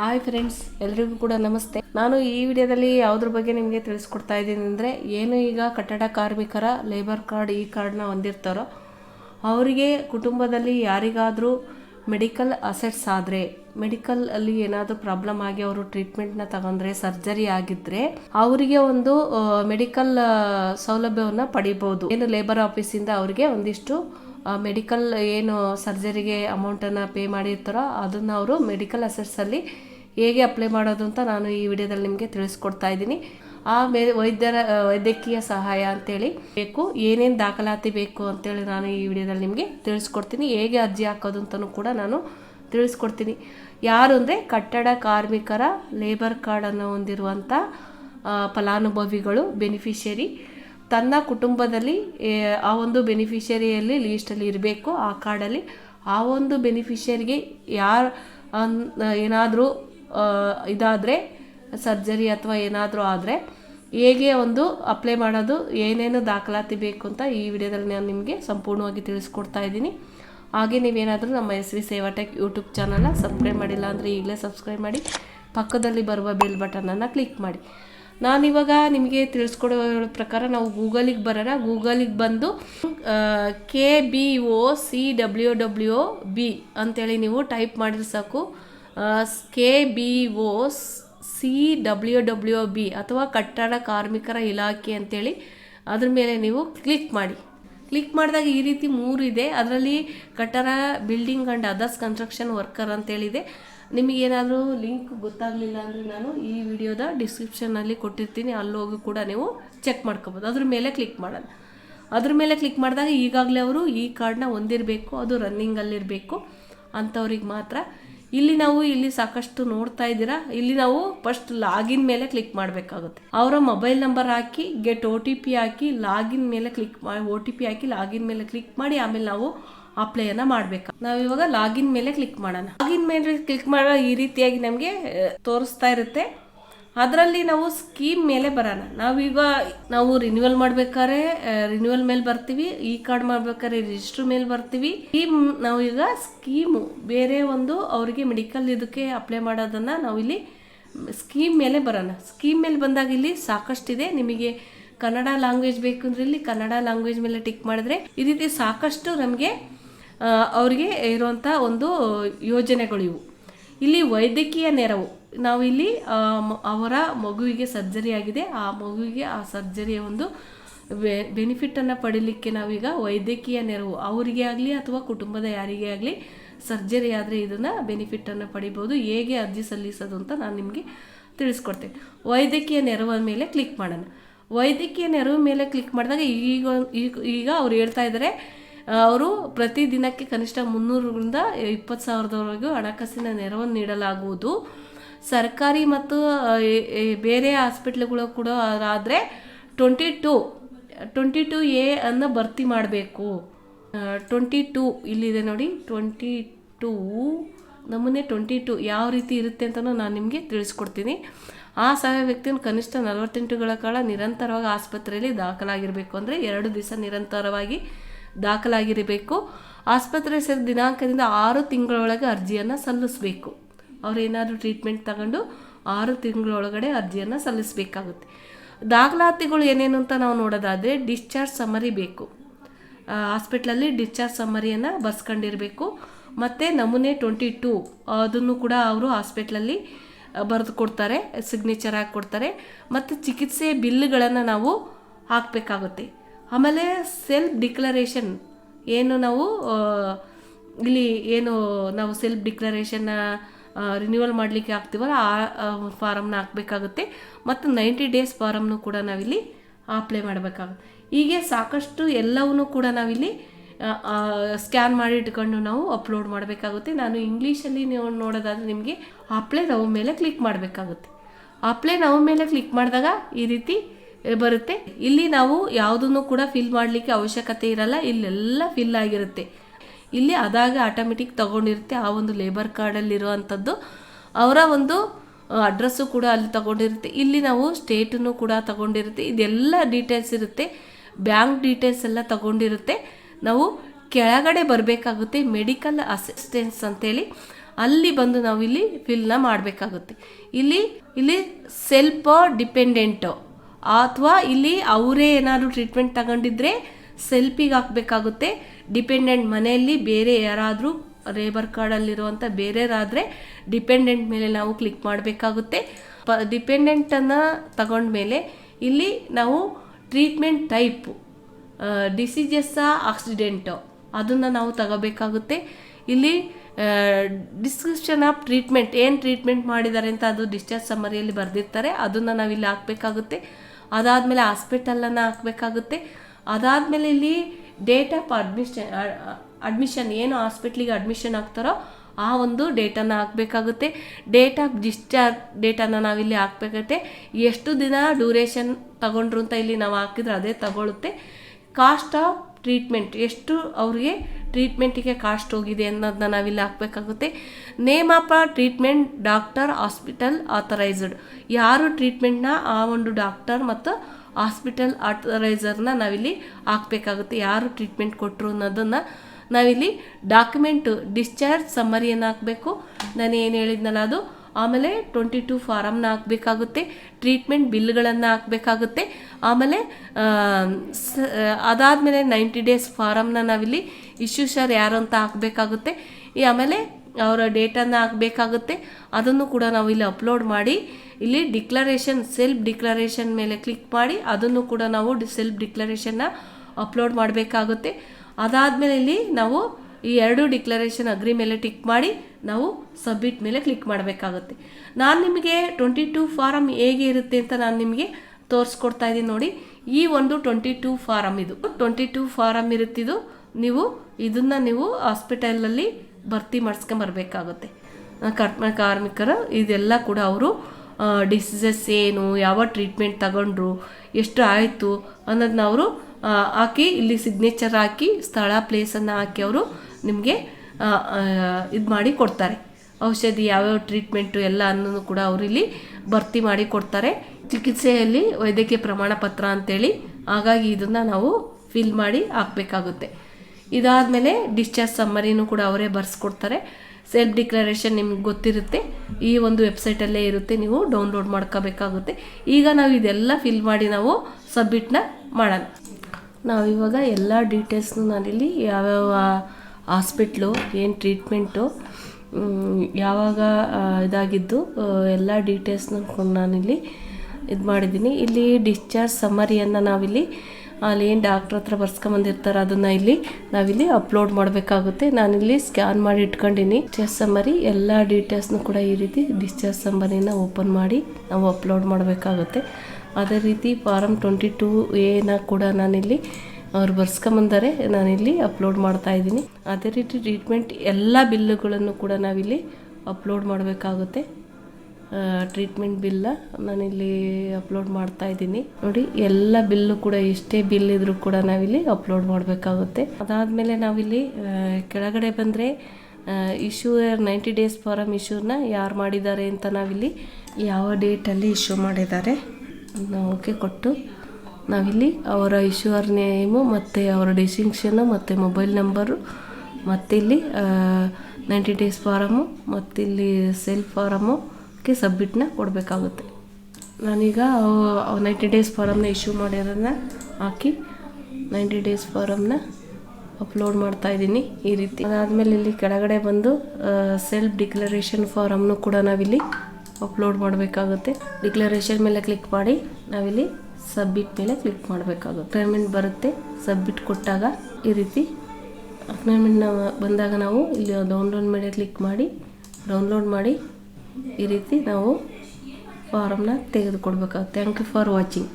Hi friends ಎಲ್ರಿಗೂ ಕೂಡ ನಮಸ್ತೆ. ನಾನು ಈ ವಿಡಿಯೋದಲ್ಲಿ ಯಾವುದ್ರ ಬಗ್ಗೆ ನಿಮಗೆ ತಿಳಿಸ್ಕೊಡ್ತಾ ಇದ್ದೀನಿ ಅಂದರೆ, ಏನು ಈಗ ಕಟ್ಟಡ ಕಾರ್ಮಿಕರ ಲೇಬರ್ ಕಾರ್ಡ್ ಈ ಕಾರ್ಡ್ನ ಹೊಂದಿರ್ತಾರೋ, ಅವರಿಗೆ ಕುಟುಂಬದಲ್ಲಿ ಯಾರಿಗಾದರೂ ಮೆಡಿಕಲ್ ಅಸೆಟ್ಸ್ ಆದರೆ ಮೆಡಿಕಲ್ ಅಲ್ಲಿ ಏನಾದರೂ ಪ್ರಾಬ್ಲಮ್ ಆಗಿ ಅವರು ಟ್ರೀಟ್ಮೆಂಟ್ನ ತಗೊಂಡ್ರೆ ಸರ್ಜರಿ ಆಗಿದ್ರೆ, ಅವರಿಗೆ ಒಂದು ಮೆಡಿಕಲ್ ಸೌಲಭ್ಯವನ್ನು ಪಡಿಬೋದು. ಏನು ಲೇಬರ್ ಆಫೀಸಿಂದ ಅವರಿಗೆ ಒಂದಿಷ್ಟು ಮೆಡಿಕಲ್ ಏನು ಸರ್ಜರಿಗೆ ಅಮೌಂಟನ್ನು ಪೇ ಮಾಡಿರ್ತಾರೋ, ಅದನ್ನು ಅವರು ಮೆಡಿಕಲ್ ಅಸೆಟ್ಸಲ್ಲಿ ಹೇಗೆ ಅಪ್ಲೈ ಮಾಡೋದು ಅಂತ ನಾನು ಈ ವಿಡಿಯೋದಲ್ಲಿ ನಿಮಗೆ ತಿಳಿಸ್ಕೊಡ್ತಾ ಇದ್ದೀನಿ. ಆ ಮೇ ವೈದ್ಯರ ವೈದ್ಯಕೀಯ ಸಹಾಯ ಅಂತೇಳಿ ಬೇಕು. ಏನೇನು ದಾಖಲಾತಿ ಬೇಕು ಅಂತೇಳಿ ನಾನು ಈ ವಿಡಿಯೋದಲ್ಲಿ ನಿಮಗೆ ತಿಳಿಸ್ಕೊಡ್ತೀನಿ. ಹೇಗೆ ಅರ್ಜಿ ಹಾಕೋದು ಅಂತಲೂ ಕೂಡ ನಾನು ತಿಳಿಸ್ಕೊಡ್ತೀನಿ. ಯಾರು ಅಂದರೆ ಕಟ್ಟಡ ಕಾರ್ಮಿಕರ ಲೇಬರ್ ಕಾರ್ಡನ್ನು ಹೊಂದಿರುವಂಥ ಫಲಾನುಭವಿಗಳು ಬೆನಿಫಿಷರಿ ತನ್ನ ಕುಟುಂಬದಲ್ಲಿ ಆ ಒಂದು ಬೆನಿಫಿಷರಿಯಲ್ಲಿ ಲೀಸ್ಟಲ್ಲಿ ಇರಬೇಕು ಆ ಕಾರ್ಡಲ್ಲಿ ಆ ಒಂದು ಬೆನಿಫಿಷರಿಗೆ ಯಾರು ಏನಾದರೂ ಇದಾದರೆ ಸರ್ಜರಿ ಅಥವಾ ಏನಾದರೂ ಆದರೆ, ಹೇಗೆ ಒಂದು ಅಪ್ಲೈ ಮಾಡೋದು, ಏನೇನು ದಾಖಲಾತಿ ಬೇಕು ಅಂತ ಈ ವಿಡಿಯೋದಲ್ಲಿ ನಾನು ನಿಮಗೆ ಸಂಪೂರ್ಣವಾಗಿ ತಿಳಿಸ್ಕೊಡ್ತಾ ಇದ್ದೀನಿ. ಹಾಗೆ ನೀವೇನಾದರೂ ನಮ್ಮ S V Seva tech YouTube ಚಾನಲ್ನ ಸಬ್ಸ್ಕ್ರೈಬ್ ಮಾಡಿಲ್ಲ ಅಂದರೆ ಈಗಲೇ ಸಬ್ಸ್ಕ್ರೈಬ್ ಮಾಡಿ, ಪಕ್ಕದಲ್ಲಿ ಬರುವ ಬೆಲ್ ಬಟನನ್ನು ಕ್ಲಿಕ್ ಮಾಡಿ. ನಾನಿವಾಗ ನಿಮಗೆ ತಿಳಿಸ್ಕೊಡೋ ಪ್ರಕಾರ ನಾವು ಗೂಗಲಿಗೆ ಬರೋಣ. ಗೂಗಲಿಗೆ ಬಂದು K B O C W W B ಅಂತೇಳಿ ನೀವು ಟೈಪ್ ಮಾಡಿದ್ರೆ ಸಾಕು. K B O C W W B ಅಥವಾ ಕಟ್ಟಡ ಕಾರ್ಮಿಕರ ಇಲಾಖೆ ಅಂತೇಳಿ ಅದ್ರ ಮೇಲೆ ನೀವು ಕ್ಲಿಕ್ ಮಾಡಿ. ಕ್ಲಿಕ್ ಮಾಡಿದಾಗ ಈ ರೀತಿ ಮೂರು ಇದೆ. ಅದರಲ್ಲಿ ಕಟ್ಟಡ building and others construction worker ಅಂತೇಳಿದೆ. ನಿಮಗೇನಾದರೂ ಲಿಂಕ್ ಗೊತ್ತಾಗಲಿಲ್ಲ ಅಂದರೆ ನಾನು ಈ ವಿಡಿಯೋದ ಡಿಸ್ಕ್ರಿಪ್ಷನ್ನಲ್ಲಿ ಕೊಟ್ಟಿರ್ತೀನಿ. ಅಲ್ಲಿ ಹೋಗಿ ಕೂಡ ನೀವು ಚೆಕ್ ಮಾಡ್ಕೋಬೋದು. ಅದ್ರ ಮೇಲೆ ಕ್ಲಿಕ್ ಮಾಡೋಣ. ಅದ್ರ ಮೇಲೆ ಕ್ಲಿಕ್ ಮಾಡಿದಾಗ ಈಗಾಗಲೇ ಅವರು ಈ ಕಾರ್ಡ್ನ ಹೊಂದಿರಬೇಕು. ಅದು ರನ್ನಿಂಗಲ್ಲಿರಬೇಕು ಅಂಥವ್ರಿಗೆ ಮಾತ್ರ ಇಲ್ಲಿ ನಾವು ಇಲ್ಲಿ ಸಾಕಷ್ಟು ನೋಡ್ತಾ ಇದ್ದೀರಾ? ಇಲ್ಲಿ ನಾವು ಫಸ್ಟ್ ಲಾಗಿನ್ ಮೇಲೆ ಕ್ಲಿಕ್ ಮಾಡಬೇಕಾಗುತ್ತೆ. ಅವರ ಮೊಬೈಲ್ ನಂಬರ್ ಹಾಕಿ ಗೆಟ್ ಒ ಟಿ ಪಿ ಹಾಕಿ ಲಾಗಿನ್ ಮೇಲೆ ಕ್ಲಿಕ್ ಮಾಡಿ ಒ ಟಿ ಪಿ ಹಾಕಿ ಲಾಗಿನ್ ಮೇಲೆ ಕ್ಲಿಕ್ ಮಾಡಿ, ಆಮೇಲೆ ನಾವು ಅಪ್ಲೈಯನ್ನು ನಾವು ಇವಾಗ ಲಾಗಿನ್ ಮೇಲೆ ಕ್ಲಿಕ್ ಮಾಡೋಣ. ಲಾಗಿನ್ ಮೇಲೆ ಕ್ಲಿಕ್ ಮಾಡೋ ಈ ರೀತಿಯಾಗಿ ನಮಗೆ ತೋರಿಸ್ತಾ ಇರುತ್ತೆ. ಅದರಲ್ಲಿ ನಾವು ಸ್ಕೀಮ್ ಮೇಲೆ ಬರೋಣ. ನಾವೀಗ ನಾವು ರಿನ್ಯೂವಲ್ ಮಾಡ್ಬೇಕಾದ್ರೆ ರಿನ್ಯೂವಲ್ ಮೇಲೆ ಬರ್ತೀವಿ, ಈ ಕಾರ್ಡ್ ಮಾಡ್ಬೇಕಾದ್ರೆ ರಿಜಿಸ್ಟರ್ ಮೇಲೆ ಬರ್ತೀವಿ. ಸ್ಕೀಮ್ ನಾವೀಗ ಸ್ಕೀಮು ಬೇರೆ ಒಂದು ಅವರಿಗೆ ಮೆಡಿಕಲ್ ಇದಕ್ಕೆ ಅಪ್ಲೈ ಮಾಡೋದನ್ನು ನಾವಿಲ್ಲಿ ಸ್ಕೀಮ್ ಮೇಲೆ ಬರೋಣ. ಸ್ಕೀಮ್ ಮೇಲೆ ಬಂದಾಗ ಇಲ್ಲಿ ಸಾಕಷ್ಟಿದೆ. ನಿಮಗೆ ಕನ್ನಡ ಲ್ಯಾಂಗ್ವೇಜ್ ಬೇಕು ಅಂದ್ರೆ ಇಲ್ಲಿ ಕನ್ನಡ ಲ್ಯಾಂಗ್ವೇಜ್ ಮೇಲೆ ಟಿಕ್ ಮಾಡಿದ್ರೆ ಈ ರೀತಿ ಸಾಕಷ್ಟು ನಮಗೆ ಅವರಿಗೆ ಇರುವಂಥ ಒಂದು ಯೋಜನೆಗಳು ಇವು ಇಲ್ಲಿ ವೈದ್ಯಕೀಯ ನೆರವು. ನಾವು ಇಲ್ಲಿ ಮ- ಅವರ ಮಗುವಿಗೆ ಸರ್ಜರಿ ಆಗಿದೆ. ಆ ಮಗುವಿಗೆ ಆ ಸರ್ಜರಿಯ ಒಂದು ಬೆನಿಫಿಟನ್ನು ಪಡೀಲಿಕ್ಕೆ ನಾವೀಗ ವೈದ್ಯಕೀಯ ನೆರವು ಅವರಿಗೆ ಆಗಲಿ ಅಥವಾ ಕುಟುಂಬದ ಯಾರಿಗೆ ಆಗಲಿ ಸರ್ಜರಿ ಆದರೆ ಇದನ್ನು ಬೆನಿಫಿಟನ್ನು ಪಡಿಬೋದು ಹೇಗೆ ಅರ್ಜಿ ಸಲ್ಲಿಸೋದು ಅಂತ ನಾನು ನಿಮಗೆ ತಿಳಿಸ್ಕೊಡ್ತೇನೆ. ವೈದ್ಯಕೀಯ ನೆರವು ಮೇಲೆ ಕ್ಲಿಕ್ ಮಾಡೋಣ. ವೈದ್ಯಕೀಯ ನೆರವು ಮೇಲೆ ಕ್ಲಿಕ್ ಮಾಡಿದಾಗ ಈಗ- ಈಗ ಅವ್ರು ಹೇಳ್ತಾ ಇದ್ದಾರೆ ಅವರು ಪ್ರತಿ ದಿನಕ್ಕೆ ಕನಿಷ್ಠ ಮುನ್ನೂರರಿಂದ ಇಪ್ಪತ್ತು ಸಾವಿರದವರೆಗೂ ಹಣಕಾಸಿನ ನೆರವನ್ನು ನೀಡಲಾಗುವುದು. ಸರ್ಕಾರಿ ಮತ್ತು ಬೇರೆ ಹಾಸ್ಪಿಟ್ಲ್ಗಳು ಕೂಡ ಆದರೆ twenty two twenty two A ಅನ್ನು ಭರ್ತಿ ಮಾಡಬೇಕು. ಟ್ವೆಂಟಿ ಟೂ, ಇಲ್ಲಿದೆ ನೋಡಿ, ಟ್ವೆಂಟಿ ಟೂ, ನಮೂನೆ ಟ್ವೆಂಟಿ ಟು ಯಾವ ರೀತಿ ಇರುತ್ತೆ ಅಂತಲೂ ನಾನು ನಿಮಗೆ ತಿಳಿಸ್ಕೊಡ್ತೀನಿ. ಆ ಸಹಾಯ ವ್ಯಕ್ತಿಯನ್ನು ಕನಿಷ್ಠ ನಲವತ್ತೆಂಟುಗಳ ಕಾಲ ನಿರಂತರವಾಗಿ ಆಸ್ಪತ್ರೆಯಲ್ಲಿ ದಾಖಲಾಗಿರಬೇಕು. ಅಂದರೆ ಎರಡು ದಿವಸ ನಿರಂತರವಾಗಿ ದಾಖಲಾಗಿರಬೇಕು. ಆಸ್ಪತ್ರೆ ಸೇರಿದ ದಿನಾಂಕದಿಂದ ಆರು ತಿಂಗಳೊಳಗೆ ಅರ್ಜಿಯನ್ನು ಸಲ್ಲಿಸಬೇಕು. ಅವ್ರು ಏನಾದರೂ ಟ್ರೀಟ್ಮೆಂಟ್ ತಗೊಂಡು ಆರು ತಿಂಗಳೊಳಗಡೆ ಅರ್ಜಿಯನ್ನು ಸಲ್ಲಿಸಬೇಕಾಗುತ್ತೆ. ದಾಖಲಾತಿಗಳು ಏನೇನು ಅಂತ ನಾವು ನೋಡೋದಾದರೆ ಡಿಸ್ಚಾರ್ಜ್ ಸಮರಿ ಬೇಕು. ಹಾಸ್ಪಿಟ್ಲಲ್ಲಿ ಡಿಸ್ಚಾರ್ಜ್ ಸಮರಿಯನ್ನು ಬರ್ಸ್ಕೊಂಡಿರಬೇಕು. ಮತ್ತು ನಮೂನೆ ಟ್ವೆಂಟಿ ಟೂ ಅದನ್ನು ಕೂಡ ಅವರು ಹಾಸ್ಪಿಟ್ಲಲ್ಲಿ ಬರೆದು ಕೊಡ್ತಾರೆ ಸಿಗ್ನೇಚರ್ ಹಾಕಿ ಕೊಡ್ತಾರೆ. ಮತ್ತು ಚಿಕಿತ್ಸೆ ಬಿಲ್ಗಳನ್ನು ನಾವು ಹಾಕಬೇಕಾಗುತ್ತೆ. ಆಮೇಲೆ ಸೆಲ್ಫ್ ಡಿಕ್ಲರೇಷನ್ ಏನು ನಾವು ಇಲ್ಲಿ ಏನು ನಾವು ಸೆಲ್ಫ್ ಡಿಕ್ಲರೇಷನ್ನ ರಿನ್ಯೂವಲ್ ಮಾಡಲಿಕ್ಕೆ ಹಾಕ್ತೀವಲ್ಲ ಆ ಫಾರಮ್ನ ಹಾಕಬೇಕಾಗುತ್ತೆ. ಮತ್ತು ನೈಂಟಿ ಡೇಸ್ ಫಾರಮ್ನು ಕೂಡ ನಾವಿಲ್ಲಿ ಅಪ್ಲೈ ಮಾಡಬೇಕಾಗುತ್ತೆ. ಹೀಗೆ ಸಾಕಷ್ಟು ಎಲ್ಲವನ್ನೂ ಕೂಡ ನಾವಿಲ್ಲಿ ಸ್ಕ್ಯಾನ್ ಮಾಡಿ ಇಟ್ಕೊಂಡು ನಾವು ಅಪ್ಲೋಡ್ ಮಾಡಬೇಕಾಗುತ್ತೆ. ನಾನು ಇಂಗ್ಲೀಷಲ್ಲಿ ನೀವು ನೋಡೋದಾದ್ರೆ ನಿಮಗೆ ಅಪ್ಲೈ ನಾವು ಮೇಲೆ ಕ್ಲಿಕ್ ಮಾಡಬೇಕಾಗುತ್ತೆ. ಅಪ್ಲೈ ನಾವು ಮೇಲೆ ಕ್ಲಿಕ್ ಮಾಡಿದಾಗ ಈ ರೀತಿ ಬರುತ್ತೆ. ಇಲ್ಲಿ ನಾವು ಯಾವುದನ್ನು ಕೂಡ ಫಿಲ್ ಮಾಡಲಿಕ್ಕೆ ಅವಶ್ಯಕತೆ ಇರಲ್ಲ, ಇಲ್ಲೆಲ್ಲ ಫಿಲ್ ಆಗಿರುತ್ತೆ. ಇಲ್ಲಿ ಅದಾಗ ಆಟೋಮೆಟಿಕ್ ತಗೊಂಡಿರುತ್ತೆ ಆ ಒಂದು ಲೇಬರ್ ಕಾರ್ಡಲ್ಲಿರುವಂಥದ್ದು ಅವರ ಒಂದು ಅಡ್ರೆಸ್ಸು ಕೂಡ ಅಲ್ಲಿ ತಗೊಂಡಿರುತ್ತೆ. ಇಲ್ಲಿ ನಾವು ಸ್ಟೇಟನ್ನು ಕೂಡ ತಗೊಂಡಿರುತ್ತೆ. ಇದೆಲ್ಲ ಡೀಟೇಲ್ಸ್ ಇರುತ್ತೆ. ಬ್ಯಾಂಕ್ ಡೀಟೇಲ್ಸ್ ಎಲ್ಲ ತಗೊಂಡಿರುತ್ತೆ. ನಾವು ಕೆಳಗಡೆ ಬರಬೇಕಾಗುತ್ತೆ ಮೆಡಿಕಲ್ ಅಸಿಸ್ಟೆನ್ಸ್ ಅಂತೇಳಿ. ಅಲ್ಲಿ ಬಂದು ನಾವು ಇಲ್ಲಿ ಫಿಲ್ನ ಮಾಡಬೇಕಾಗುತ್ತೆ. ಇಲ್ಲಿ ಇಲ್ಲಿ ಸೆಲ್ಫ್ ಡಿಪೆಂಡೆಂಟು ಅಥವಾ ಇಲ್ಲಿ ಅವರೇ ಏನಾದರೂ ಟ್ರೀಟ್ಮೆಂಟ್ ತಗೊಂಡಿದ್ರೆ ಸೆಲ್ಫಿಗೆ ಹಾಕಬೇಕಾಗುತ್ತೆ. ಡಿಪೆಂಡೆಂಟ್ ಮನೆಯಲ್ಲಿ ಬೇರೆ ಯಾರಾದರೂ ಲೇಬರ್ ಕಾರ್ಡಲ್ಲಿರುವಂಥ ಬೇರೆಯವರಾದರೆ ಡಿಪೆಂಡೆಂಟ್ ಮೇಲೆ ನಾವು ಕ್ಲಿಕ್ ಮಾಡಬೇಕಾಗುತ್ತೆ. ಪ ಡಿಪೆಂಡೆಂಟನ್ನು ತಗೊಂಡ್ಮೇಲೆ ಇಲ್ಲಿ ನಾವು ಟ್ರೀಟ್ಮೆಂಟ್ ಟೈಪು ಡಿಸೀಜಸ್ಸಾ ಆಕ್ಸಿಡೆಂಟು ಅದನ್ನು ನಾವು ತಗೋಬೇಕಾಗುತ್ತೆ. ಇಲ್ಲಿ ಡಿಸ್ಕ್ರಿಪ್ಷನ್ ಆಫ್ ಟ್ರೀಟ್ಮೆಂಟ್ ಏನು ಟ್ರೀಟ್ಮೆಂಟ್ ಮಾಡಿದ್ದಾರೆ ಅಂತ ಅದು ಡಿಸ್ಚಾರ್ಜ್ ಸಮರಿಯಲ್ಲಿ ಬರೆದಿರ್ತಾರೆ. ಅದನ್ನು ನಾವು ಇಲ್ಲಿ ಹಾಕಬೇಕಾಗುತ್ತೆ. ಅದಾದಮೇಲೆ ಹಾಸ್ಪಿಟಲನ್ನು ಹಾಕಬೇಕಾಗುತ್ತೆ. ಅದಾದಮೇಲೆ ಇಲ್ಲಿ ಡೇಟ್ ಆಫ್ ಅಡ್ಮಿಷನ್ ಅಡ್ಮಿಷನ್, ಏನು ಹಾಸ್ಪಿಟ್ಲಿಗೆ ಅಡ್ಮಿಷನ್ ಆಗ್ತಾರೋ ಆ ಒಂದು ಡೇಟನ್ನು ಹಾಕಬೇಕಾಗುತ್ತೆ. ಡೇಟ್ ಆಫ್ ಡಿಸ್ಚಾರ್ಜ್ ಡೇಟನ್ನು ನಾವಿಲ್ಲಿ ಹಾಕಬೇಕಾಗುತ್ತೆ. ಎಷ್ಟು ದಿನ ಡ್ಯೂರೇಷನ್ ತಗೊಂಡ್ರು ಅಂತ ಇಲ್ಲಿ ನಾವು ಹಾಕಿದ್ರೆ ಅದೇ ತಗೊಳ್ಳುತ್ತೆ ಕಾಸ್ಟ್ ಆಫ್ ಟ್ರೀಟ್ಮೆಂಟ್, ಎಷ್ಟು ಅವ್ರಿಗೆ ಟ್ರೀಟ್ಮೆಂಟಿಗೆ ಕಾಸ್ಟ್ ಹೋಗಿದೆ ಅನ್ನೋದನ್ನ ನಾವಿಲ್ಲಿ ಹಾಕಬೇಕಾಗುತ್ತೆ. ನೇಮ್ ಆಫ್ ಆ ಟ್ರೀಟ್ಮೆಂಟ್ ಡಾಕ್ಟರ್ ಹಾಸ್ಪಿಟಲ್ ಆಥರೈಸ್ಡ್. ಯಾರು ಟ್ರೀಟ್ಮೆಂಟ್ನ ಆ ಒಂದು ಡಾಕ್ಟರ್ ಮತ್ತು ಹಾಸ್ಪಿಟಲ್ ಆಥರೈಸರ್ನ ನಾವಿಲ್ಲಿ ಹಾಕಬೇಕಾಗುತ್ತೆ. ಯಾರು ಟ್ರೀಟ್ಮೆಂಟ್ ಕೊಟ್ಟರು ಅನ್ನೋದನ್ನು ನಾವಿಲ್ಲಿ ಡಾಕ್ಯುಮೆಂಟು ಡಿಸ್ಚಾರ್ಜ್ ಸಮ್ಮರಿಯನ್ನು ಹಾಕಬೇಕು. ನಾನು ಏನು ಹೇಳಿದ್ನಲ್ಲ ಅದು, ಆಮೇಲೆ ಟ್ವೆಂಟಿ ಟು ಫಾರಮ್ನ ಹಾಕಬೇಕಾಗುತ್ತೆ. ಟ್ರೀಟ್ಮೆಂಟ್ ಬಿಲ್ಗಳನ್ನು ಹಾಕಬೇಕಾಗುತ್ತೆ. ಆಮೇಲೆ ಅದಾದಮೇಲೆ ನೈಂಟಿ ಡೇಸ್ ಫಾರಮ್ನ ನಾವಿಲ್ಲಿ ಇಶ್ಯೂಷರ್ ಯಾರು ಅಂತ ಹಾಕಬೇಕಾಗುತ್ತೆ. ಈ ಆಮೇಲೆ ಅವರ ಡೇಟನ್ನು ಹಾಕಬೇಕಾಗುತ್ತೆ. ಅದನ್ನು ಕೂಡ ನಾವು ಇಲ್ಲಿ ಅಪ್ಲೋಡ್ ಮಾಡಿ, ಇಲ್ಲಿ ಡಿಕ್ಲರೇಷನ್, ಸೆಲ್ಫ್ ಡಿಕ್ಲರೇಷನ್ ಮೇಲೆ ಕ್ಲಿಕ್ ಮಾಡಿ, ಅದನ್ನು ಕೂಡ ನಾವು ಸೆಲ್ಫ್ ಡಿಕ್ಲರೇಷನ್ನ ಅಪ್ಲೋಡ್ ಮಾಡಬೇಕಾಗುತ್ತೆ. ಅದಾದಮೇಲೆ ಇಲ್ಲಿ ನಾವು ಈ ಎರಡು ಡಿಕ್ಲರೇಷನ್ ಅಗ್ರಿ ಮೇಲೆ ಟಿಕ್ ಮಾಡಿ, ನಾವು ಸಬ್ಮಿಟ್ ಮೇಲೆ ಕ್ಲಿಕ್ ಮಾಡಬೇಕಾಗುತ್ತೆ. ನಾನು ನಿಮಗೆ ಟ್ವೆಂಟಿ ಟೂ ಫಾರಮ್ ಹೇಗೆ ಇರುತ್ತೆ ಅಂತ ನಾನು ನಿಮಗೆ ತೋರಿಸ್ಕೊಡ್ತಾ ಇದ್ದೀನಿ ನೋಡಿ. ಈ ಒಂದು ಟ್ವೆಂಟಿ ಟೂ ಫಾರಮ್ ಇದು. ಟ್ವೆಂಟಿ ಟೂ ಫಾರಮ್ ಇರುತ್ತಿದ್ದು ನೀವು, ಇದನ್ನು ನೀವು ಹಾಸ್ಪಿಟಲಲ್ಲಿ ಭರ್ತಿ ಮಾಡಿಸ್ಕೊಂಬರ್ಬೇಕಾಗುತ್ತೆ. ಕರ್ಮ ಕಾರ್ಮಿಕರು ಇದೆಲ್ಲ ಕೂಡ ಅವರು ಡಿಸೀಸಸ್ ಏನು, ಯಾವ ಟ್ರೀಟ್ಮೆಂಟ್ ತಗೊಂಡ್ರು, ಎಷ್ಟು ಆಯಿತು ಅನ್ನೋದನ್ನ ಅವರು ಹಾಕಿ ಇಲ್ಲಿ ಸಿಗ್ನೇಚರ್ ಹಾಕಿ ಸ್ಥಳ ಪ್ಲೇಸನ್ನು ಹಾಕಿ ಅವರು ನಿಮಗೆ ಇದು ಮಾಡಿ ಕೊಡ್ತಾರೆ. ಔಷಧಿ ಯಾವ್ಯಾವ ಟ್ರೀಟ್ಮೆಂಟು ಎಲ್ಲ ಅನ್ನೋದು ಕೂಡ ಅವರು ಇಲ್ಲಿ ಭರ್ತಿ ಮಾಡಿ ಕೊಡ್ತಾರೆ. ಚಿಕಿತ್ಸೆಯಲ್ಲಿ ವೈದ್ಯಕೀಯ ಪ್ರಮಾಣ ಪತ್ರ ಅಂತೇಳಿ ಹಾಗಾಗಿ ಇದನ್ನು ನಾವು ಫಿಲ್ ಮಾಡಿ ಹಾಕಬೇಕಾಗುತ್ತೆ. ಇದಾದಮೇಲೆ ಡಿಸ್ಚಾರ್ಜ್ ಸಮ್ಮರಿನೂ ಕೂಡ ಅವರೇ ಬರ್ಸ್ಕೊಡ್ತಾರೆ. ಸೆಲ್ಫ್ ಡಿಕ್ಲರೇಷನ್ ನಿಮ್ಗೆ ಗೊತ್ತಿರುತ್ತೆ. ಈ ಒಂದು ವೆಬ್ಸೈಟಲ್ಲೇ ಇರುತ್ತೆ. ನೀವು ಡೌನ್ಲೋಡ್ ಮಾಡ್ಕೋಬೇಕಾಗುತ್ತೆ. ಈಗ ನಾವು ಇದೆಲ್ಲ ಫಿಲ್ ಮಾಡಿ ನಾವು ಸಬ್ಮಿಟ್ನ ಮಾಡೋಣ. ನಾವಿವಾಗ ಎಲ್ಲ ಡೀಟೇಲ್ಸ್ನು ನಾನಿಲ್ಲಿ ಯಾವ್ಯಾವ ಹಾಸ್ಪಿಟ್ಲು ಏನು ಟ್ರೀಟ್ಮೆಂಟು ಯಾವಾಗ ಇದಾಗಿದ್ದು ಎಲ್ಲ ಡೀಟೇಲ್ಸ್ನ ನಾನಿಲ್ಲಿ ಇದು ಮಾಡಿದ್ದೀನಿ. ಇಲ್ಲಿ ಡಿಸ್ಚಾರ್ಜ್ ಸಮರಿಯನ್ನು ನಾವಿಲ್ಲಿ ಅಲ್ಲಿ ಏನು ಡಾಕ್ಟ್ರ್ ಹತ್ರ ಬರ್ಸ್ಕೊಂಬಂದಿರ್ತಾರೆ ಅದನ್ನು ಇಲ್ಲಿ ನಾವಿಲ್ಲಿ ಅಪ್ಲೋಡ್ ಮಾಡಬೇಕಾಗುತ್ತೆ. ನಾನಿಲ್ಲಿ ಸ್ಕ್ಯಾನ್ ಮಾಡಿ ಇಟ್ಕೊಂಡಿನಿ. ಡಿಸ್ಚಾರ್ಜ್ ಸಮ್ಮರಿ ಎಲ್ಲ ಡೀಟೇಲ್ಸ್ನು ಕೂಡ ಈ ರೀತಿ ಡಿಸ್ಚಾರ್ಜ್ ಸಮ್ಮರಿನ ಓಪನ್ ಮಾಡಿ ನಾವು ಅಪ್ಲೋಡ್ ಮಾಡಬೇಕಾಗುತ್ತೆ. ಅದೇ ರೀತಿ ಫಾರಮ್ ಟ್ವೆಂಟಿ ಟೂ ಎನ ಕೂಡ ನಾನಿಲ್ಲಿ ಅವ್ರು ಬರ್ಸ್ಕೊಂಬಂದರೆ ನಾನಿಲ್ಲಿ ಅಪ್ಲೋಡ್ ಮಾಡ್ತಾ ಇದ್ದೀನಿ. ಅದೇ ರೀತಿ ಟ್ರೀಟ್ಮೆಂಟ್ ಎಲ್ಲ ಬಿಲ್ಲುಗಳನ್ನು ಕೂಡ ನಾವಿಲ್ಲಿ ಅಪ್ಲೋಡ್ ಮಾಡಬೇಕಾಗುತ್ತೆ. ಟ್ರೀಟ್ಮೆಂಟ್ ಬಿಲ್ಲ ನಾನಿಲ್ಲಿ ಅಪ್ಲೋಡ್ ಮಾಡ್ತಾ ಇದ್ದೀನಿ. ನೋಡಿ, ಎಲ್ಲ ಬಿಲ್ಲು ಕೂಡ ಎಷ್ಟೇ ಬಿಲ್ ಇದ್ರೂ ಕೂಡ ನಾವಿಲ್ಲಿ ಅಪ್ಲೋಡ್ ಮಾಡಬೇಕಾಗುತ್ತೆ. ಅದಾದಮೇಲೆ ನಾವಿಲ್ಲಿ ಕೆಳಗಡೆ ಬಂದರೆ ಇಶ್ಯೂ ನೈಂಟಿ ಡೇಸ್ ಫಾರಮ್ ಇಶ್ಯೂನ ಯಾರು ಮಾಡಿದ್ದಾರೆ ಅಂತ ನಾವಿಲ್ಲಿ ಯಾವ ಡೇಟಲ್ಲಿ ಇಶ್ಯೂ ಮಾಡಿದ್ದಾರೆ ಓಕೆ ಕೊಟ್ಟು ನಾವಿಲ್ಲಿ ಅವರ ಇಶ್ಯೂವರ್ ನೇಮು ಮತ್ತು ಅವರ ಡಿಸ್ಟಿಂಕ್ಷನ್ನು ಮತ್ತು ಮೊಬೈಲ್ ನಂಬರು ಮತ್ತಿಲ್ಲಿ ನೈಂಟಿ ಡೇಸ್ ಫಾರಮು ಮತ್ತಿಲ್ಲಿ ಸೆಲ್ಫ್ ಫಾರಮುಗೆ ಸಬ್ಮಿಟ್ನ ಕೊಡಬೇಕಾಗುತ್ತೆ. ನಾನೀಗ ನೈಂಟಿ ಡೇಸ್ ಫಾರಮ್ನ ಇಶ್ಯೂ ಮಾಡಿರೋದನ್ನ ಹಾಕಿ ನೈಂಟಿ ಡೇಸ್ ಫಾರಮ್ನ ಅಪ್ಲೋಡ್ ಮಾಡ್ತಾ ಇದ್ದೀನಿ ಈ ರೀತಿ. ಅದಾದಮೇಲೆ ಇಲ್ಲಿ ಕೆಳಗಡೆ ಬಂದು ಸೆಲ್ಫ್ ಡಿಕ್ಲರೇಷನ್ ಫಾರಮ್ನು ಕೂಡ ನಾವಿಲ್ಲಿ ಅಪ್ಲೋಡ್ ಮಾಡಬೇಕಾಗುತ್ತೆ. ಡಿಕ್ಲರೇಷನ್ ಮೇಲೆ ಕ್ಲಿಕ್ ಮಾಡಿ, ನಾವಿಲ್ಲಿ ಸಬ್ಮಿಟ್ ಮೇಲೆ ಕ್ಲಿಕ್ ಮಾಡಬೇಕಾಗುತ್ತೆ. ಪೇಮೆಂಟ್ ಬರುತ್ತೆ ಸಬ್ಮಿಟ್ ಕೊಟ್ಟಾಗ ಈ ರೀತಿ ಪೇಮೆಂಟ್ ಬಂದಾಗ ನಾವು ಇಲ್ಲಿ ಡೌನ್ಲೋಡ್ ಮೇಲೆ ಕ್ಲಿಕ್ ಮಾಡಿ ಡೌನ್ಲೋಡ್ ಮಾಡಿ ಈ ರೀತಿ ನಾವು ಫಾರಮ್ನ ತೆಗೆದುಕೊಡ್ಬೇಕಾಗುತ್ತೆ ಥ್ಯಾಂಕ್ ಯು ಫಾರ್ ವಾಚಿಂಗ್